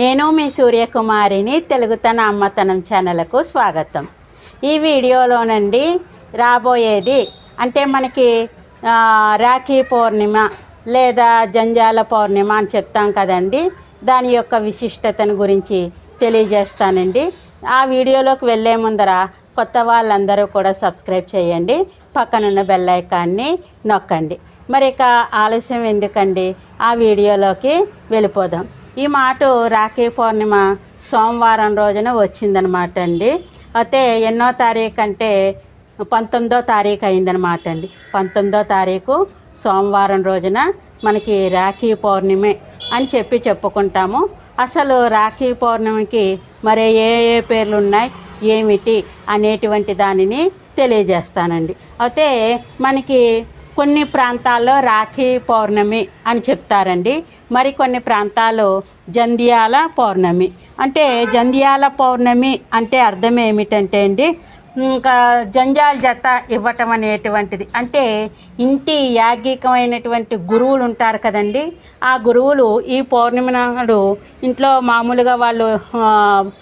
నేను మీ సూర్యకుమారిని తెలుగుతన అమ్మతనం ఛానల్కు స్వాగతం. ఈ వీడియోలోనండి రాబోయేది అంటే మనకి రాఖీ పౌర్ణిమ లేదా జంజాల పౌర్ణిమ అని చెప్తాం కదండి. దాని యొక్క విశిష్టతను గురించి తెలియజేస్తానండి. ఆ వీడియోలోకి వెళ్ళే ముందర కొత్త వాళ్ళందరూ కూడా సబ్స్క్రైబ్ చేయండి. పక్కనున్న బెల్ ఐకాన్ని నొక్కండి. మరి ఇక ఆలస్యం ఎందుకండి? ఆ వీడియోలోకి వెళ్ళిపోదాం. ఈ మాట రాఖీ పౌర్ణిమ సోమవారం రోజున వచ్చిందనమాట అండి. అయితే ఎన్నో తారీఖు అంటే పంతొమ్మిదో తారీఖు అయిందనమాట అండి. పంతొమ్మిదో తారీఖు సోమవారం రోజున మనకి రాఖీ పౌర్ణిమే అని చెప్పి చెప్పుకుంటాము. అసలు రాఖీ పౌర్ణమికి మరి ఏ ఏ పేర్లు ఉన్నాయి ఏమిటి అనేటువంటి దానిని తెలియజేస్తానండి. అయితే మనకి కొన్ని ప్రాంతాల్లో రాఖీ పౌర్ణమి అని చెప్తారండి. మరి కొన్ని ప్రాంతాలు జంధ్యాల పౌర్ణమి. అంటే జంధ్యాల పౌర్ణమి అంటే అర్థం ఏమిటంటే అండి ఇంకా జంజాల జత ఇవ్వటం అనేటువంటిది. అంటే ఇంటి యాజ్ఞికమైనటువంటి గురువులు ఉంటారు కదండి ఆ గురువులు ఈ పౌర్ణమి నాడు ఇంట్లో మామూలుగా వాళ్ళు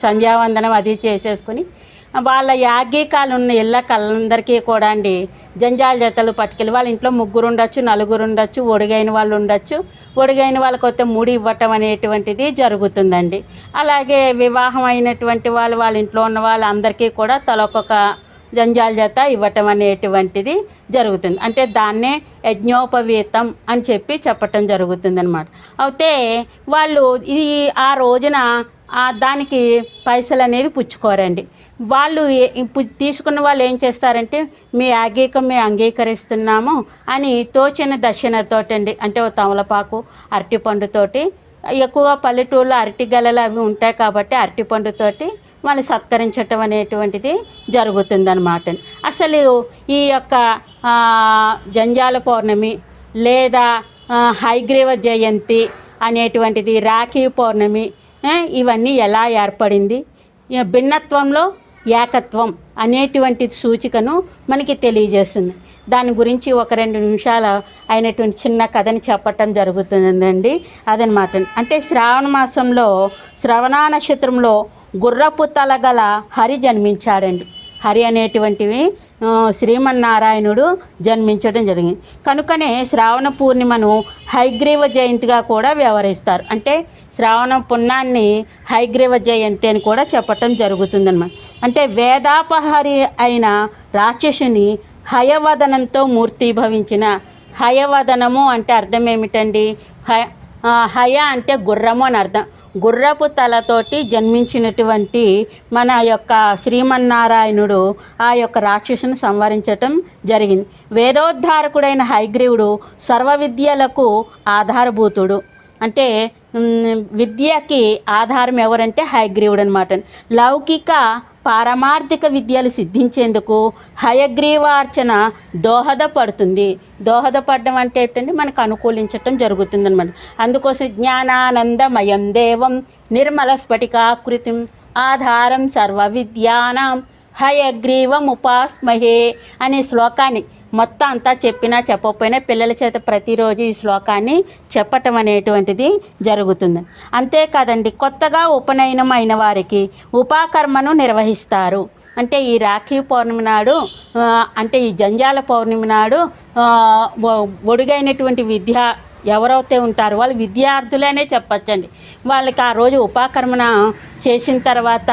సంధ్యావందనం అది చేసేసుకుని వాళ్ళ యాజ్ఞికాలు ఉన్న ఇళ్ళకల్లందరికీ కూడా అండి. జంజాల జతలు పట్టుకెళ్ళి వాళ్ళ ఇంట్లో ముగ్గురు ఉండొచ్చు నలుగురు ఉండొచ్చు ఒడిగైన వాళ్ళు ఉండొచ్చు. ఒడిగైన వాళ్ళకి వస్తే ముడి ఇవ్వటం అనేటువంటిది జరుగుతుందండి. అలాగే వివాహం అయినటువంటి వాళ్ళు వాళ్ళ ఇంట్లో ఉన్న వాళ్ళందరికీ కూడా తలొక్కొక్క జంజాల జత ఇవ్వటం అనేటువంటిది జరుగుతుంది. అంటే దాన్నే యజ్ఞోపవీతం అని చెప్పి చెప్పటం జరుగుతుంది అనమాట అయితే వాళ్ళు ఇది ఆ రోజున దానికి పైసలు అనేది పుచ్చుకోరండి. వాళ్ళు తీసుకున్న వాళ్ళు ఏం చేస్తారంటే మీ ఆగీకం మేము అంగీకరిస్తున్నాము అని తోచిన దక్షిణతోటండి అంటే ఓ తమలపాకు అరటిపండుతోటి ఎక్కువ పల్లెటూళ్ళలో అరటి గెలలు అవి ఉంటాయి కాబట్టి అరటిపండుతోటి వాళ్ళు సత్కరించటం అనేటువంటిది జరుగుతుందన్నమాట. అసలు ఈ యొక్క జంజాల పౌర్ణమి లేదా హైగ్రీవ జయంతి అనేటువంటిది రాఖీ పౌర్ణమి ఇవన్నీ ఎలా ఏర్పడింది? భిన్నత్వంలో ఏకత్వం అనేటువంటి సూచికను మనకి తెలియజేస్తుంది. దాని గురించి ఒక రెండు నిమిషాల అయినటువంటి చిన్న కథని చెప్పటం జరుగుతుందండి. అదనమాట. అంటే శ్రావణ మాసంలో శ్రవణ నక్షత్రంలో గుర్రపు తల గల హరి జన్మించాడండి. హరి అనేటువంటివి శ్రీమన్నారాయణుడు జన్మించడం జరిగింది. కనుకనే శ్రావణ పూర్ణిమను హైగ్రీవ జయంతిగా కూడా వ్యవహరిస్తారు. అంటే శ్రావణ పుణ్యాన్ని హైగ్రీవ జయంతి అని కూడా చెప్పటం జరుగుతుందన్నమాట. అంటే వేదాపహరి అయిన రాక్షసుని హయవదనంతో మూర్తిభవించిన హయవదనము అంటే అర్థం ఏమిటండి? హయ హయ అంటే గుర్రము అని అర్థం. గుర్రపు తలతోటి జన్మించినటువంటి మన యొక్క శ్రీమన్నారాయణుడు ఆ యొక్క రాక్షసుని సంవరించటం జరిగింది. వేదోద్ధారకుడైన హైగ్రీవుడు సర్వ విద్యలకు ఆధారభూతుడు. అంటే విద్యకి ఆధారం ఎవరంటే హయగ్రీవుడు అనమాట లౌకిక పారమార్థిక విద్యలు సిద్ధించేందుకు హయగ్రీవార్చన దోహదపడుతుంది. దోహదపడడం అంటే ఏంటంటే మనకు అనుకూలించటం జరుగుతుంది అనమాట అందుకోసం జ్ఞానానందమయం దేవం నిర్మల స్ఫటికాకృతిం ఆధారం సర్వ విద్యానాం హయగ్రీవం ఉపాస్మహే అనే శ్లోకాన్ని మొత్తం అంతా చెప్పినా చెప్పకపోయినా పిల్లల చేత ప్రతిరోజు ఈ శ్లోకాన్ని చెప్పటం అనేటువంటిది జరుగుతుంది. అంతేకాదండి కొత్తగా ఉపనయనం అయిన వారికి ఉపాకర్మను నిర్వహిస్తారు. అంటే ఈ రాఖీ పౌర్ణమి నాడు అంటే ఈ జంజాల పౌర్ణమి నాడు ఒడిగైనటువంటి ఒడుగైనటువంటి విద్య ఎవరైతే ఉంటారో వాళ్ళు విద్యార్థులనే చెప్పచ్చండి. వాళ్ళకి ఆ రోజు ఉపాకర్మణ చేసిన తర్వాత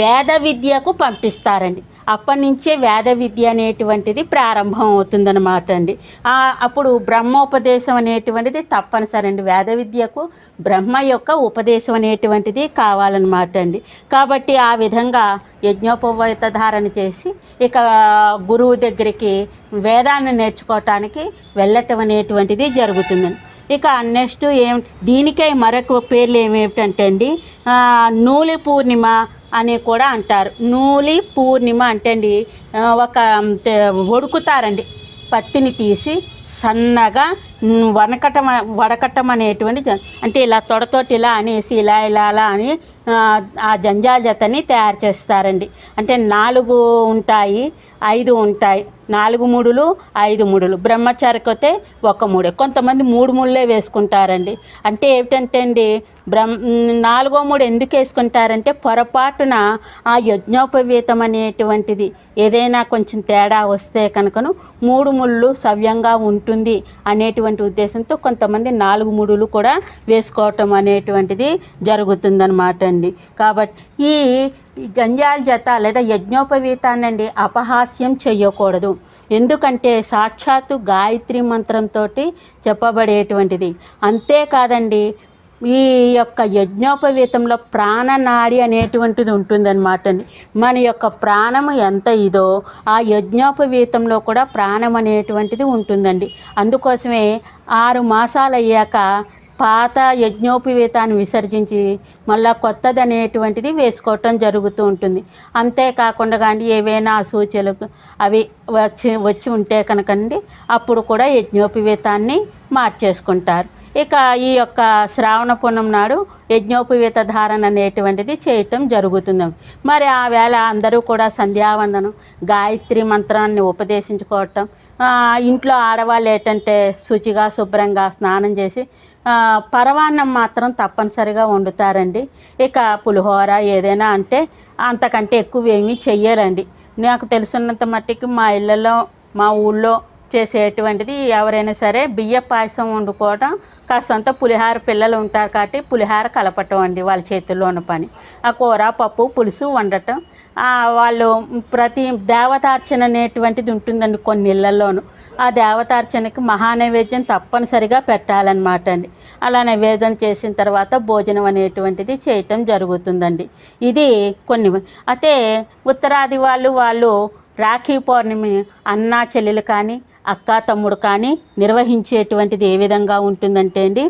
వేద విద్యకు పంపిస్తారండి. అప్పటి నుంచే వేద విద్య అనేటువంటిది ప్రారంభం అవుతుందన్నమాట అండి. అప్పుడు బ్రహ్మోపదేశం అనేటువంటిది తప్పనిసరి అండి. వేద విద్యకు బ్రహ్మ యొక్క ఉపదేశం అనేటువంటిది కావాలన్నమాట అండి. కాబట్టి ఆ విధంగా యజ్ఞోపవేత ధారణ చేసి ఇక గురువు దగ్గరికి వేదాన్ని నేర్చుకోవటానికి వెళ్ళటం అనేటువంటిది జరుగుతుందండి. ఇక నెక్స్ట్ ఏం దీనికై మరొక పేర్లు ఏమేమిటంటే అండి నూలి పూర్ణిమ అని కూడా అంటారు. నూలి పూర్ణిమ అంటే అండి ఒక వడుకుతారండి. పత్తిని తీసి సన్నగా వనకటం వడకట్టం అనేటువంటి జ- అంటే ఇలా తొడతోటి ఇలా అనేసి ఇలా ఇలా అలా అని ఆ, ఆ జంజాల జతని తయారు చేస్తారండి. అంటే నాలుగు ఉంటాయి ఐదు ఉంటాయి. నాలుగు మూడులు ఐదు మూడులు. బ్రహ్మచారికి అయితే ఒక మూడే. కొంతమంది మూడు ముళ్ళే వేసుకుంటారండి. అంటే ఏమిటంటే అండి బ్రహ్మ నాలుగో మూడు ఎందుకు వేసుకుంటారంటే పొరపాటున ఆ యజ్ఞోపవీతం అనేటువంటిది ఏదైనా కొంచెం తేడా వస్తే కనుకను మూడు ముళ్ళు సవ్యంగా ఉంటుంది అనేటువంటి ఉద్దేశంతో కొంతమంది నాలుగు ముడులు కూడా వేసుకోవటం అనేటువంటిది జరుగుతుందన్నమాట అండి. కాబట్టి ఈ జంజాల జత లేదా యజ్ఞోపవీతాన్ని అండి అపహాస్యం చేయకూడదు ఎందుకంటే సాక్షాత్తు గాయత్రి మంత్రంతో చెప్పబడేటువంటిది. అంతేకాదండి ఈ యొక్క యజ్ఞోపవీతంలో ప్రాణనాడి అనేటువంటిది ఉంటుందన్నమాట అండి. మన యొక్క ప్రాణము ఎంత ఇదో ఆ యజ్ఞోపవీతంలో కూడా ప్రాణం అనేటువంటిది ఉంటుందండి. అందుకోసమే ఆరు మాసాలు అయ్యాక పాత యజ్ఞోపవేతాన్ని విసర్జించి మళ్ళా కొత్తది అనేటువంటిది వేసుకోవటం జరుగుతూ ఉంటుంది. అంతేకాకుండా కానీ ఏవైనా సూచనలు అవి వచ్చి వచ్చి ఉంటే కనుకండి అప్పుడు కూడా యజ్ఞోపవేతాన్ని మార్చేసుకుంటారు. ఇక ఈ యొక్క శ్రావణ పూర్ణం నాడు యజ్ఞోపవేత ధారణ అనేటువంటిది చేయటం జరుగుతుంది. మరి ఆ వేళ అందరూ కూడా సంధ్యావందనం గాయత్రి మంత్రాన్ని ఉపదేశించుకోవటం ఇంట్లో ఆడవాళ్ళు ఏంటంటే శుచిగా శుభ్రంగా స్నానం చేసి పరవాన్నం మాత్రం తప్పనిసరిగా వండుతారండి. ఇక పులిహోర ఏదైనా అంటే అంతకంటే ఎక్కువ ఏమీ చెయ్యరండి. నాకు తెలుసున్నంత మట్టికి మా ఇళ్ళలో మా ఊళ్ళో చేసేటువంటిది ఎవరైనా సరే బియ్య పాయసం వండుకోవడం కాస్తంత పులిహార పిల్లలు ఉంటారు కాబట్టి పులిహార కలపటం అండి వాళ్ళ చేతుల్లో ఉన్న పని. ఆ కూర పప్పు పులుసు వండటం వాళ్ళు ప్రతి దేవతార్చన అనేటువంటిది ఉంటుందండి కొన్ని ఇళ్ళల్లోనూ ఆ దేవతార్చనకి మహానైవేద్యం తప్పనిసరిగా పెట్టాలన్నమాట అండి. అలా నైవేద్యం చేసిన తర్వాత భోజనం అనేటువంటిది చేయటం జరుగుతుందండి. ఇది కొన్ని అయితే ఉత్తరాది వాళ్ళు వాళ్ళు రాఖీ పౌర్ణమి అన్నా చెల్లెలు కానీ అక్క తమ్ముడు కానీ నిర్వహించేటువంటిది ఏ విధంగా ఉంటుందంటే అండి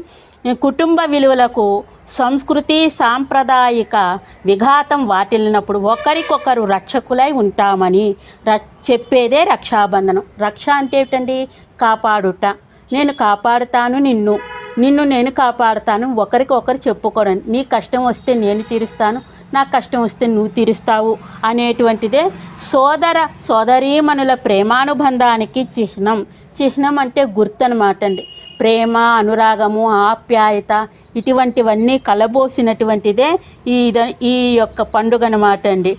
కుటుంబ విలువలకు సంస్కృతి సాంప్రదాయిక విఘాతం వాటిల్లినప్పుడు ఒకరికొకరు రక్షకులై ఉంటామని ర చెప్పేదే రక్షాబంధనం. రక్ష అంటే ఏమిటండి? కాపాడుట. నేను కాపాడుతాను నిన్ను. నిన్ను నేను కాపాడుతాను. ఒకరికొకరు చెప్పుకోవడం. నీ కష్టం వస్తే నేను తీరుస్తాను. నా కష్టం వస్తే నువ్వు తీరుస్తావు అనేటువంటిదే సోదర సోదరీమణుల ప్రేమానుబంధానికి చిహ్నం. చిహ్నం అంటే గుర్తు అనమాట అండి. ప్రేమ అనురాగము ఆప్యాయత ఇటువంటివన్నీ కలబోసినటువంటిదే ఈ ద- ఈ యొక్క పండుగ అనమాట అండి.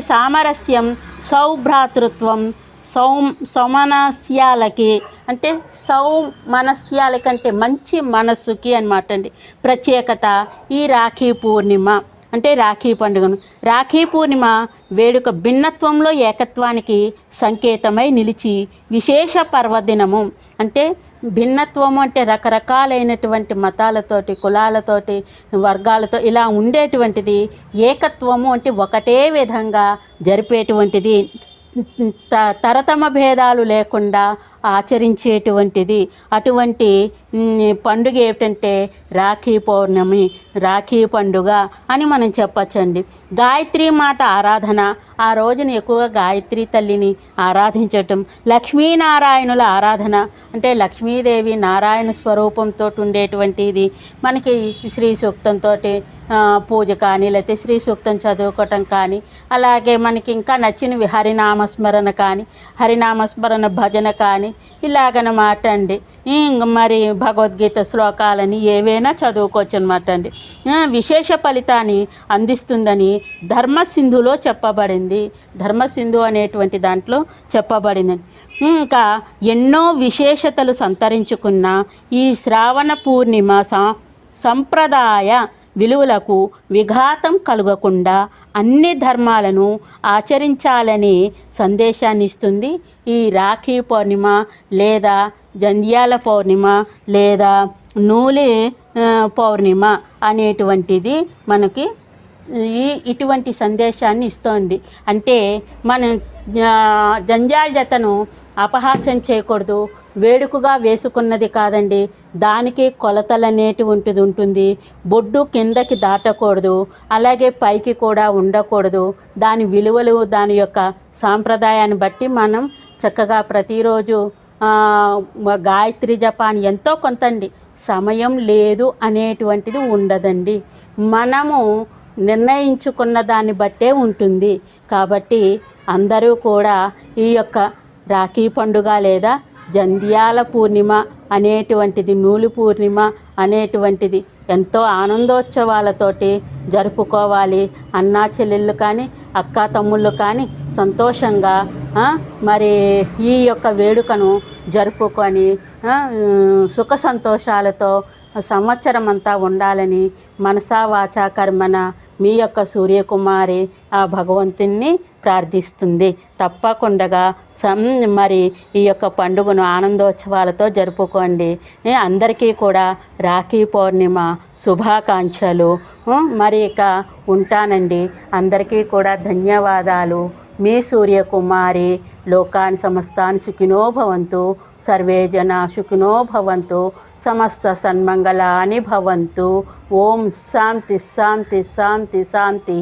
సామరస్యం సౌభ్రాతృత్వం సౌ సమనస్యాలకి అంటే సౌ మనస్యాలకంటే మంచి మనస్సుకి అనమాట అండి. ప్రత్యేకత ఈ రాఖీ పూర్ణిమ అంటే రాఖీ పండుగను. రాఖీ పూర్ణిమ వేడుక భిన్నత్వంలో ఏకత్వానికి సంకేతమై నిలిచి విశేష పర్వదినము అంటే భిన్నత్వము అంటే రకరకాలైనటువంటి మతాలతోటి కులాలతోటి వర్గాలతో ఇలా ఉండేటువంటిది ఏకత్వము అంటే ఒకటే విధంగా జరిపేటువంటిది. త తరతమ భేదాలు లేకుండా ఆచరించేటువంటిది. అటువంటి పండుగ ఏమిటంటే రాఖీ పౌర్ణమి రాఖీ పండుగ అని మనం చెప్పచ్చండి. గాయత్రి మాత ఆరాధన ఆ రోజున ఎక్కువగా గాయత్రి తల్లిని ఆరాధించటం లక్ష్మీనారాయణుల ఆరాధన అంటే లక్ష్మీదేవి నారాయణ స్వరూపంతో ఉండేటువంటిది. మనకి శ్రీ సూక్తంతో పూజ కానీ లేకపోతే శ్రీ సూక్తం చదువుకోవటం కానీ అలాగే మనకి ఇంకా నచ్చినవి హరినామస్మరణ కానీ హరినామస్మరణ భజన కానీ ఇలాగనమాట అండి. మరి భగవద్గీత శ్లోకాలని ఏవైనా చదువుకోవచ్చు అనమాట అండి విశేష ఫలితాన్ని అందిస్తుందని ధర్మసింధులో చెప్పబడింది. ధర్మసింధు అనేటువంటి దాంట్లో చెప్పబడింది ఇంకా ఎన్నో విశేషతలు సంతరించుకున్న ఈ శ్రావణ పూర్ణిమ సంప్రదాయ విలువలకు విఘాతం కలగకుండా అన్ని ధర్మాలను ఆచరించాలని సందేశాన్ని ఇస్తుంది ఈ రాఖీ పౌర్ణిమ లేదా జంధ్యాల పౌర్ణిమ లేదా నూలి పౌర్ణిమ అనేటువంటిది మనకి ఈ ఇటువంటి సందేశాన్ని ఇస్తోంది. అంటే మనం జంజాల జతను అపహాస్యం చేయకూడదు వేడుకగా వేసుకున్నది కాదండి. దానికి కొలతలు అనేటివి ఉంటుంది ఉంటుంది. బొడ్డు కిందకి దాటకూడదు అలాగే పైకి కూడా ఉండకూడదు. దాని విలువలు దాని యొక్క సాంప్రదాయాన్ని బట్టి మనం చక్కగా ప్రతిరోజు గాయత్రి జపాన్ ఎంతో కొంత అండి సమయం లేదు అనేటువంటిది ఉండదండి. మనము నిర్ణయించుకున్న దాన్ని బట్టే ఉంటుంది. కాబట్టి అందరూ కూడా ఈ యొక్క రాఖీ పండుగ లేదా జంధ్యాల పూర్ణిమ అనేటువంటిది నూలు పూర్ణిమ అనేటువంటిది ఎంతో ఆనందోత్సవాలతోటి జరుపుకోవాలి. అన్నా చెల్లెళ్ళు కానీ అక్క తమ్ముళ్ళు కానీ సంతోషంగా మరి ఈ యొక్క వేడుకను జరుపుకొని సుఖ సంతోషాలతో సంవత్సరం అంతా ఉండాలని మనసా వాచా కర్మన మీ యొక్క సూర్యకుమారి ఆ భగవంతుణ్ణి ప్రార్థిస్తుంది. తప్పకుండా సం మరి ఈ యొక్క పండుగను ఆనందోత్సవాలతో జరుపుకోండి. అందరికీ కూడా రాఖీ పౌర్ణిమ శుభాకాంక్షలు. మరి ఇక ఉంటానండి. అందరికీ కూడా ధన్యవాదాలు. మీ సూర్యకుమారి లోకాన్ సమస్తాన్ సుఖినో భవంతు సర్వే జన సుఖినో భవంతు సమస్త సన్మంగళాని భవంతు. ఓం శాంతి శాంతి శాంతి శాంతి.